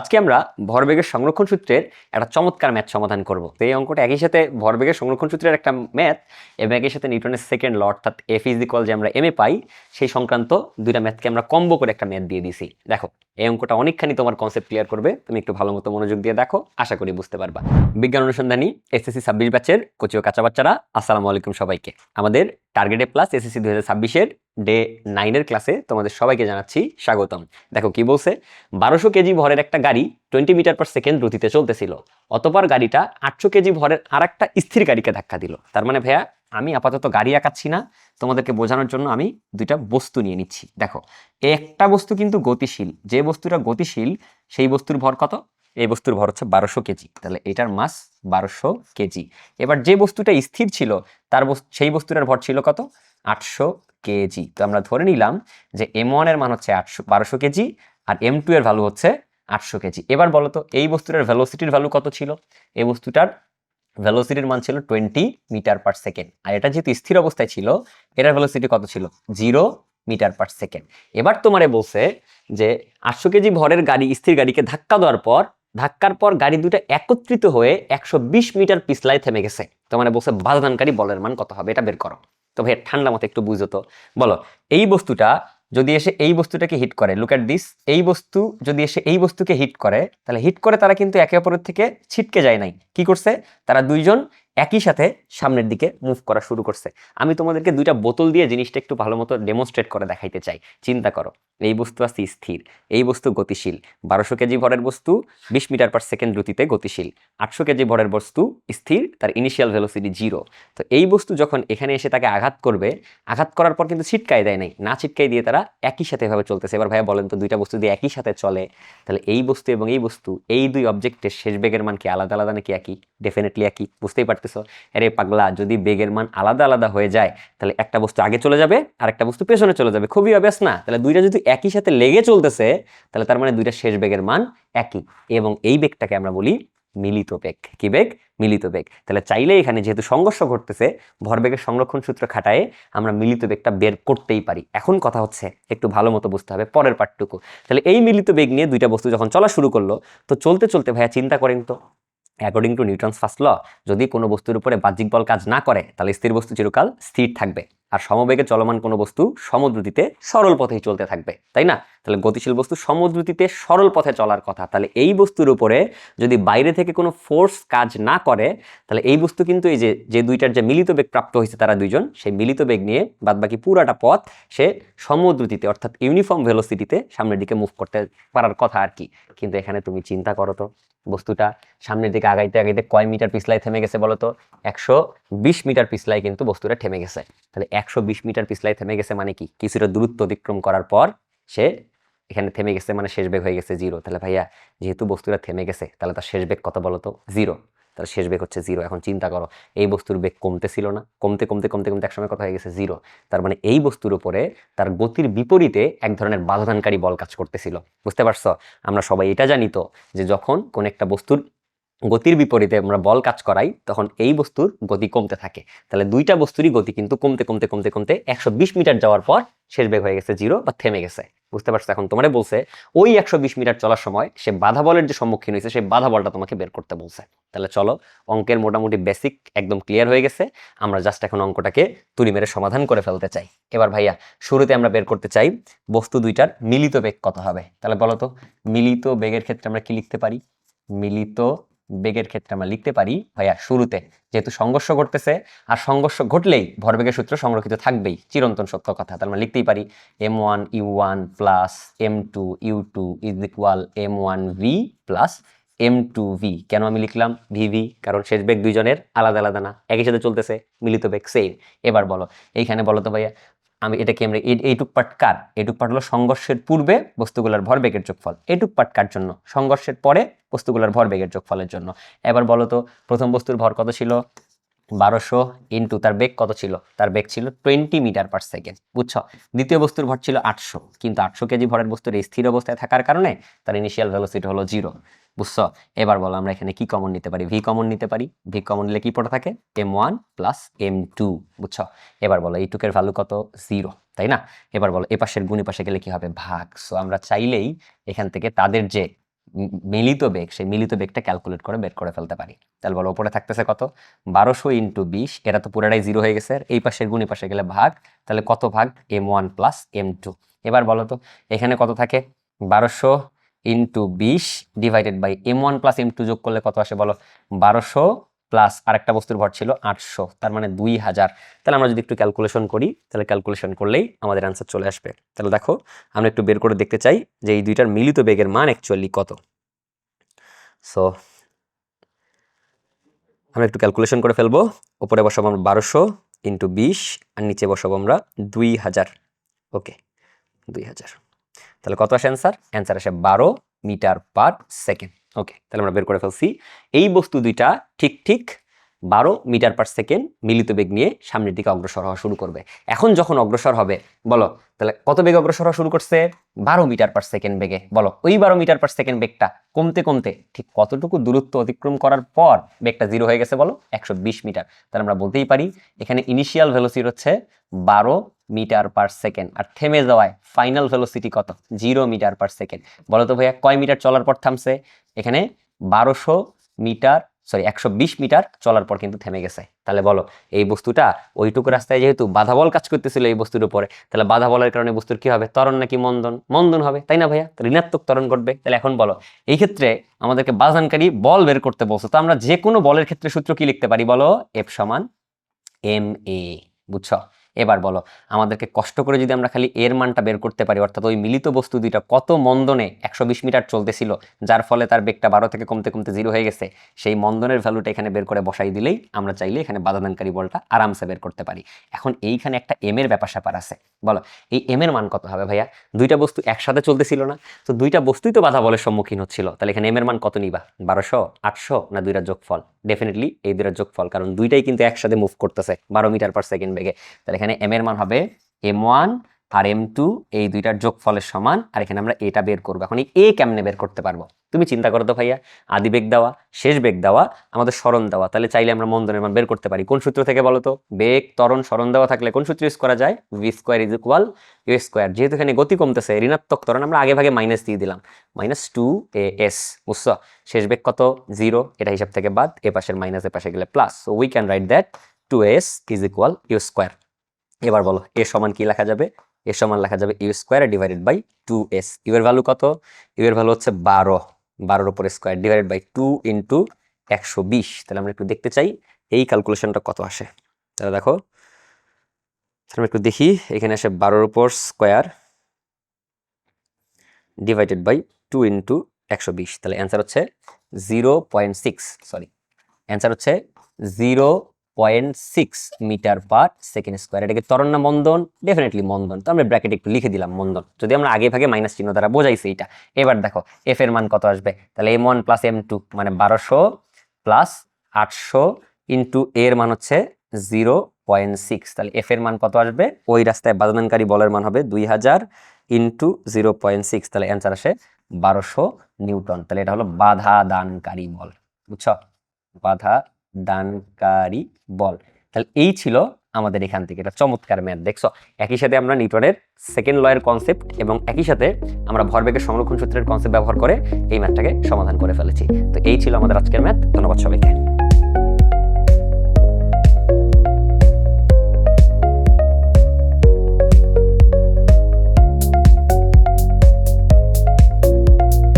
আজকে আমরা ভরবেগের সংরক্ষণ সূত্রের একটা চমৎকার ম্যাথ সমাধান করব। তো এই অঙ্কটা একই সাথে ভরবেগের সংরক্ষণ সূত্রের একটা ম্যাথ এবং একই সাথে নিউটনের সেকেন্ড ল অর্থাৎ এফ ইজ যে আমরা এম এ পাই, সেই সংক্রান্ত দুইটা ম্যাথকে আমরা কম্বো করে একটা ম্যাথ দিয়ে দিছি দেখো, এই অঙ্কটা অনেকখানি তোমার কনসেপ্ট ক্লিয়ার করবে। তুমি একটু ভালো মতো মনোযোগ দিয়ে দেখো, আশা করি বুঝতে পারবা। বিজ্ঞান অনুসন্ধানী এসএসসি ছাব্বিশ ব্যাচের কোচিও কাঁচা বাচ্চারা, আসসালামু আলাইকুম সবাইকে। আমাদের টার্গেটে প্লাস এসএসসি দুই হাজার ছাব্বিশের ডে নাইনের ক্লাসে তোমাদের সবাইকে জানাচ্ছি স্বাগতম। দেখো কি বলছে? বারোশো কেজি ভরের একটা গাড়ি টোয়েন্টি মিটার পার সেকেন্ড গতিতে চলতেছিল। অতপর গাড়িটা আটশো কেজি ভরের আর একটা স্থির গাড়িকে ধাক্কা দিল। তার মানে ভাইয়া, আমি আপাতত গাড়ি আঁকাচ্ছি না। তোমাদেরকে বোঝানোর জন্য আমি দুইটা বস্তু নিয়ে নিচ্ছি। দেখো, একটা বস্তু কিন্তু গতিশীল। যে বস্তুটা গতিশীল, সেই বস্তুর ভর কত? এই বস্তুর ভর হচ্ছে বারোশো কেজি। তাহলে এটার মাস বারোশো কেজি। এবার যে বস্তুটা স্থির ছিল, তার সেই বস্তুটার ভর ছিল কত? আটশো কেজি। তো আমরা ধরে নিলাম যে এম ওয়ানের মান হচ্ছে আটশো, বারোশো কেজি, আর এম টু এর ভ্যালু হচ্ছে আটশো কেজি। এবার বলো তো, এই বস্তুটার ভ্যালোসিটির ভ্যালু কত ছিল? এই বস্তুটার ভ্যালোসিটির মান ছিল টোয়েন্টি মিটার পার সেকেন্ড। আর এটা যেহেতু স্থির অবস্থায় ছিল, এটার ভ্যালোসিটি কত ছিল? Zero metre per second. এবার তোমারে বলছে যে আটশো কেজি ভরের গাড়ি, স্থির গাড়িকে ধাক্কা দেওয়ার পর ধাক্কার পর গাড়ি দুটো একত্রিত হয়ে একশো বিশ মিটার পিছলায় থেমে গেছে। তো মানে বলছে বাধাদানকারী বলের মান কত হবে? এটা বের করো। তো ভাই ঠান্ডা মতো একটু বুঝতো বলো, এই বস্তুটা যদি এসে এই বস্তুটাকে হিট করে লুক অ্যাট দিস এই বস্তু যদি এসে এই বস্তুকে হিট করে, তাহলে হিট করে তারা কিন্তু একে অপরের থেকে ছিটকে যায় নাই। কি করছে? তারা দুইজন একই সাথে সামনের দিকে মুভ করা শুরু করছে। আমি তোমাদেরকে দুইটা বোতল দিয়ে জিনিসটা একটু ভালো মতো ডেমনস্ট্রেট করে দেখাইতে চাই। চিন্তা করো, এই বস্তু আছে স্থির, এই বস্তু গতিশীল। বারোশো কেজি ভরের বস্তু বিশ মিটার পার সেকেন্ড গতিতে গতিশীল। আটশো কেজি ভরের বস্তু স্থির, তার ইনিশিয়াল ভেলোসিটি জিরো তো এই বস্তু যখন এখানে এসে তাকে আঘাত করবে, আঘাত করার পর কিন্তু ছিটকাই দেয় নাই। না ছিটকাই দিয়ে তারা একই সাথে এভাবে চলতেছে। এবার ভাইয়া বলেন তো, দুইটা বস্তু দিয়ে একই সাথে চলে। তাহলে এই বস্তু এবং এই বস্তু, এই দুই অবজেক্টের শেষ বেগের মান কি আলাদা আলাদা নাকি একই? ডেফিনেটলি একই, বুঝতেই পারতেছো? আরে পাগলা, যদি বেগের মান আলাদা আলাদা হয়ে যায়, তাহলে একটা বস্তু আগে চলে যাবে, আর একটা বস্তু পেছনে চলে যাবে। খুবই অভ্যাস না? তাহলে দুইটা যদি একই সাথে লেগে চলতেছে, তাহলে তার মানে দুইটা শেষ বেগের মান একই। এবং এই বেগটাকে আমরা বলি মিলিত বেগ। কি বেগ? মিলিত বেগ। তাহলে চাইলে এখানে যেহেতু সংঘর্ষ ঘটতেছে ভরবেগের সংরক্ষণ সূত্র খাটায়ে আমরা মিলিত বেগটা বের করতেই পারি। এখন কথা হচ্ছে, একটু ভালো মতো বুঝতে হবে, পরের পার্টটুকু তাহলে এই মিলিত বেগ নিয়ে দুইটা বস্তু যখন চলা শুরু করল, তো চলতে চলতে ভাইয়া চিন্তা করেন তো। According to Newton's first law যদি কোনো বস্তুর উপরে বাহ্যিক বল কাজ না করে, তাহলে স্থির বস্তু চিরকাল স্থির থাকবে। আর সমবেগে চলমান কোনো বস্তু সমদ্রুতিতে সরল পথেই চলতে থাকবে, তাই না? তাহলে গতিশীল বস্তু সমদ্রুতিতে সরল পথে চলার কথা। তাহলে এই বস্তুর উপরে যদি বাইরে থেকে কোনো ফোর্স কাজ না করে, তাহলে এই বস্তু কিন্তু এই যে যে দুইটার যে মিলিত বেগ প্রাপ্ত হয়েছে তারা দুইজন, সেই মিলিত বেগ নিয়ে বাদবাকি পুরাটা পথ সে সমদ্রুতিতে, অর্থাৎ ইউনিফর্ম ভেলোসিটিতে সামনের দিকে মুভ করতে পারার কথা আর কি। কিন্তু এখানে তুমি চিন্তা করো তো। বস্তুটা সামনের দিকে আগাইতে আগাইতে কয় মিটার পিছলাই থেমে গেছে বলতো? একশো বিশ মিটার পিছলাই কিন্তু বস্তুটা থেমে গেছে। তাহলে একশো বিশ মিটার পিছলাই থেমে গেছে মানে কি? কিছুটা দূরত্ব অতিক্রম করার পর সে এখানে থেমে গেছে মানে শেষ বেগ হয়ে গেছে জিরো। তাহলে ভাইয়া, যেহেতু বস্তুটা থেমে গেছে, তাহলে তার শেষ বেগ কত বলতো? জিরো। তার শেষ বেগ হচ্ছে জিরো এখন চিন্তা করো, এই বস্তুর বেগ কমতে ছিল না। কমতে কমতে কমতে কমতে একসময় কথা হয়ে গেছে জিরো তার মানে এই বস্তুর উপরে তার গতির বিপরীতে এক ধরনের বাধাদানকারী বল কাজ করতেছিল। বুঝতে পারছ? আমরা সবাই এটা জানি তো, যে যখন কোন একটা বস্তুর গতির বিপরীতে আমরা বল কাজ করাই, তখন এই বস্তুর গতি কমতে থাকে। তাহলে দুইটা বস্তুরই গতি কিন্তু কমতে কমতে কমতে কমতে একশো বিশ মিটার যাওয়ার পর শেষ বেগ হয়ে গেছে জিরো বা থেমে গেছে। বুঝতে পারছ? এখন তোমারে বলছে, ওই একশো বিশ মিটার চলার সময় সে বাধা বলের যে সম্মুখীন হয়েছে সেই বাধা বলটা তোমাকে বের করতে বলছে। তাহলে চলো, অঙ্কের মোটামুটি বেসিক একদম ক্লিয়ার হয়ে গেছে। আমরা জাস্ট এখন অঙ্কটাকে তুলি মেরে সমাধান করে ফেলতে চাই। এবার ভাইয়া, শুরুতে আমরা বের করতে চাই বস্তু দুইটার মিলিত বেগ কত হবে? তাহলে বলো তো, মিলিত বেগের ক্ষেত্রে আমরা কি লিখতে পারি? মিলিত বেগের ক্ষেত্রে আমরা লিখতে পারি, ভাইয়া, শুরুতে যেহেতু সংঘর্ষ ঘটতেছে, আর সংঘর্ষ ঘটলেই ভরবেগের সূত্র সংরক্ষিত থাকবেই। চিরন্তন সত্য কথা তাহলে আমরা লিখতেই পারি, M one, U one plus M two, U two is equal M one V plus M two V. কেন আমি লিখলাম? ভি ভি, কারণ শেষ বেগ দুইজনের আলাদা আলাদা না, একই সাথে চলতেছে, মিলিত বেগ সেম এবার বলো, এইখানে বলো তো ভাইয়া আমি এটা কি আমরা এই- এইটুক পার্ট কার? এইটুক পার্ট হলো সংঘর্ষের পূর্বে বস্তুগুলোর ভরবেগের যোগফল। এইটুক পার্ট কার জন্য? সংঘর্ষের পরে বস্তুগুলোর ভরবেগের যোগফলের জন্য। এবার বলো তো, প্রথম বস্তুর ভর কত ছিল? বারোশো ইন্টু তার বেগ কত ছিল? তার বেগ ছিল টোয়েন্টি মিটার পার সেকেন্ড, বুঝছ? দ্বিতীয় বস্তুর ভর ছিল আটশো, কিন্তু আটশো কেজি ভরের বস্তুর স্থির অবস্থায় থাকার কারণে তার ইনিশিয়াল ভেলোসিটি হলো জিরো বুঝছ? এবার বলো আমরা এখানে কি কমন নিতে পারি? ভি কমন নিতে পারি? ভি কমন নিলে কি পড়ে থাকে? M one plus M two বুঝছ? এবার বলো, এই টুকের ভ্যালু কত? জিরো তাই না? এবার বলো, এ পাশের গুণ পাশে গেলে কি হবে? ভাগ। সো আমরা চাইলেই এখান থেকে তাদের যে মিলিত বেগ, সেই মিলিত বেগটা ক্যালকুলেট করে বের করে ফেলতে পারি। তাহলে বলো, ওপরে থাকতেছে কত? বারোশো ইন্টু বিশ, এটা তো পুরাটাই জিরো হয়ে গেছে। এই পাশের গুণ পাশে গেলে ভাগ। তাহলে কত ভাগ? M one plus M two এবার বলো তো, এখানে কত থাকে? বারোশো ইন্টু বিশ divided by M one plus M two যোগ করলে কত আসে বলো? বারোশো প্লাস আরেকটা বস্তুর ভর ছিল আটশো, তার মানে দুই হাজার। তাহলে আমরা যদি একটু ক্যালকুলেশন করি, তাহলে ক্যালকুলেশন করলেই আমাদের অ্যান্সার চলে আসবে। তাহলে দেখো, আমরা একটু বের করে দেখতে চাই যে এই দুইটার মিলিত বেগের মান অ্যাকচুয়ালি কত। সো আমরা একটু ক্যালকুলেশন করে ফেলব। উপরে বসাবো আমরা বারোশো ইন্টু বিশ, আর নিচে বসাবো আমরা দুই হাজার। ওকে দুই হাজার। তাহলে কত আসে অ্যান্সার অ্যান্সার আসে বারো মিটার পার সেকেন্ড। ওকে তাহলে আমরা বের করে ফেলছি। এই বস্তু দুইটা ঠিক ঠিক বারো মিটার পার সেকেন্ড মিলিত বেগ নিয়ে সামনের দিকে অগ্রসর হওয়া শুরু করবে। এখন যখন অগ্রসর হবে, বলো, তাহলে কত বেগে অগ্রসর হওয়া শুরু করছে? বারো মিটার পার সেকেন্ড বেগে। বলো, ওই বারো মিটার পার সেকেন্ড বেগটা কমতে কমতে ঠিক কতটুকু দূরত্ব অতিক্রম করার পর বেগটা জিরো হয়ে গেছে, বলো, একশো বিশ মিটার। তাহলে আমরা বলতেই পারি, এখানে ইনিশিয়াল ভেলোসিটি হচ্ছে বারো মিটার পার সেকেন্ড আর থেমে যাওয়ায় ফাইনাল ভেলোসিটি কত? জিরো মিটার পার সেকেন্ড বলো তো ভাইয়া, কয় মিটার চলার পর থামছে? এখানে বারোশো মিটার সরি, একশো বিশ মিটার চলার পর কিন্তু থেমে গেছে। তাহলে বলো, এই বস্তুটা ওইটুকু রাস্তায় যেহেতু বাধা বল কাজ করতেছিল এই বস্তুর উপরে, তাহলে বাধা বলের কারণে বস্তুর কি হবে? ত্বরণ নাকি মন্দন? মন্দন হবে, তাই না ভাইয়া? ঋণাত্মক ত্বরণ ঘটবে। তাহলে এখন বলো, এই ক্ষেত্রে আমাদেরকে বাধানকারী বল বের করতে বলছো। তো আমরা যে কোনো বলের ক্ষেত্রে সূত্র কি লিখতে পারি বলো? এফ সমান এম এ, বুঝছ? এবার বলো, আমাদেরকে কষ্ট করে যদি আমরা খালি এর মানটা বের করতে পারি, অর্থাৎ ওই মিলিত বস্তু দুইটা কত মন্দনে একশো বিশ মিটার চলতেছিল, যার ফলে তার বেগটা বারো থেকে কমতে কমতে জিরো হয়ে গেছে, সেই মন্দনের ভ্যালুটা এখানে বের করে বসাই দিলেই আমরা চাইলে এখানে বাধাদানকারী বলটা আরামসে বের করতে পারি। এখন এইখানে একটা এম এর ব্যাপার স্যাপার আছে, বলো, এই এম এর মান কত হবে ভাইয়া? দুইটা বস্তু একসাথে চলতেছিল না, তো দুইটা বস্তুই তো বাধা বলের সম্মুখীন হচ্ছিল, তাহলে এখানে এম এর মান কত নিবা? বারোশো, আটশো না দুইটা যোগফল? ডেফিনেটলি এই দুটা যোগ ফল কারণ দুইটাই কিন্তু একসাথে মুভ করতেছে বারো মিটার পার সেকেন্ড বেগে। তাহলে এখানে এম এর মান হবে এম ওয়ান আর এম টু এই দুইটার যোগফলের সমান। আর এখানে আমরা এটা বের করব। এখন এই এ কেমনে বের করতে পারব? তুমি চিন্তা করো তো ভাইয়া। আদি বেগ দেওয়া, শেষ বেগ দেওয়া, আমাদের স্মরণ দেওয়া। তাহলে চাইলে আমরা মন্দনের মান বের করতে পারি। কোন সূত্র থেকে বলো তো? বেগ, ত্বরণ, স্মরণ দেওয়া থাকলে কোন সূত্র ইউজ করা যায়? V square is equal U square যেহেতু এখানে গতি কমতেছে, ঋণাত্মক ত্বরণ আমরা আগে ভাগে মাইনাস দিয়ে দিলাম। মাইনাস টু এ এস বুঝছ? শেষ বেগ কত? জিরো এটা হিসাব থেকে বাদ, এ পাশের মাইনাস এ পাশে গেলে plus so we can write that two S is equal U square এবার বলো এ সমান কি লেখা যাবে? এ সমান লেখা যাবে U square divided by two S U এর ভ্যালু কত? ইউ এর ভ্যালু হচ্ছে বারো। বারোর ওপরে square divided by two into একশো বিশ। তাহলে আমরা একটু দেখতে চাই, এই ক্যালকুলেশনটা কত আসে? তাহলে দেখো আমরা একটু দেখি, এখানে আসে বারোর ওপর square divided by two into একশো বিশ। তাহলে অ্যান্সার হচ্ছে zero point six sorry answer হচ্ছে zero point six metre per second square. এটাকে ত্বরণ না মন্দন ডেফিনেটলি মন্দন। তো আমরা ব্র্যাকেট একটু লিখে দিলাম মন্দন। যদি আমরা আগে ভাগে মাইনাস চিহ্ন দ্বারা বোঝাইছি এইটা এবার দেখো এফ এর মান কত আসবে? তাহলে M one plus M two মানে বারোশো প্লাস আটশো ইন্টু এর মান হচ্ছে জিরো পয়েন্ট সিক্স তাহলে এফ এর মান কত আসবে? ওই রাস্তায় বাধাদানকারী বলের মান হবে দুই হাজার ইন্টু জিরো পয়েন্ট সিক্স তাহলে অ্যান্সার আসে বারোশো নিউটন। তাহলে এটা হলো বাধা দানকারী বল। বুঝছ? বাধা দানকারী বল। তাহলে এই ছিল আমাদের এখান থেকে। এটা চমৎকার ম্যাথ, দেখছ? একই সাথে আমরা নিউটনের সেকেন্ড লয়ের কনসেপ্ট এবং একই সাথে আমরা ভরবেগের সংরক্ষণ সূত্রের কনসেপ্ট ব্যবহার করে এই ম্যাথটাকে সমাধান করে ফেলেছি। তো এই ছিল আমাদের আজকের ম্যাথ। ধন্যবাদ সবাইকে।